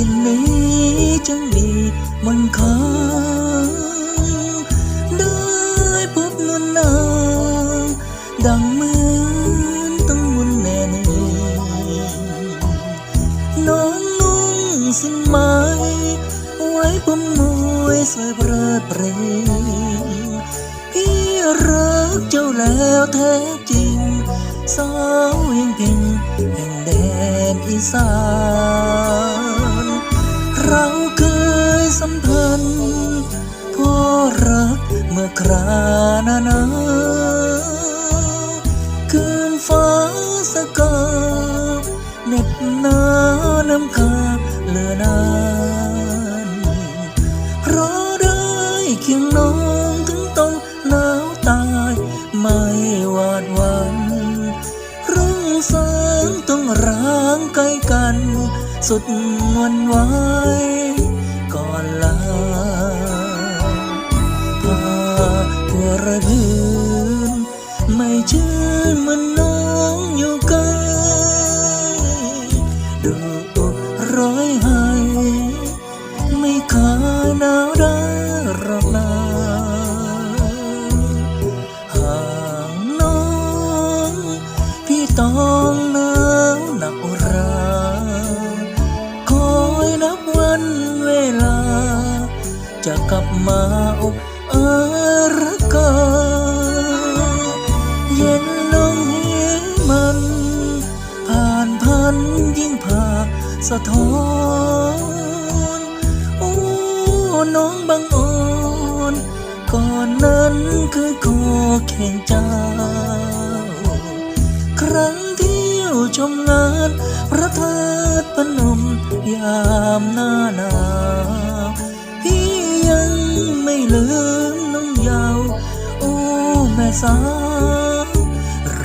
ินนี้จังดีมันค้างได้พบนวลนางดังเหมือนตั้งมนแน่เนน้องนุ่งสิ้นไหมไว้ผมมวยสวยเพลิดเพลงพี่รักเจ้าแล้วแท้จริงสาวเพียงเพียงแห่งแดนอีสาน ครานานาคืนฟ้าสกาเน็บหนาน้ำคาเลือนานรอได้เคียงน้องถึงต้องหนาวตายไม่หวาดหวันรุ่งสางต้องร้างไกลกัน สุดวันไหว จะกลับมาอบอารักกาเย็นลงเหมัน ผ่านพันยิ่งผ่าสะท้อน โอ้ น้องบังอ่อน ก่อนนั้นเคยขอแข่งเจ้า ครั้งเที่ยวชมงาน พระธาตุพนมยามหน้าหนาว ถึงน้องเยาวโอ้แม่สาวเร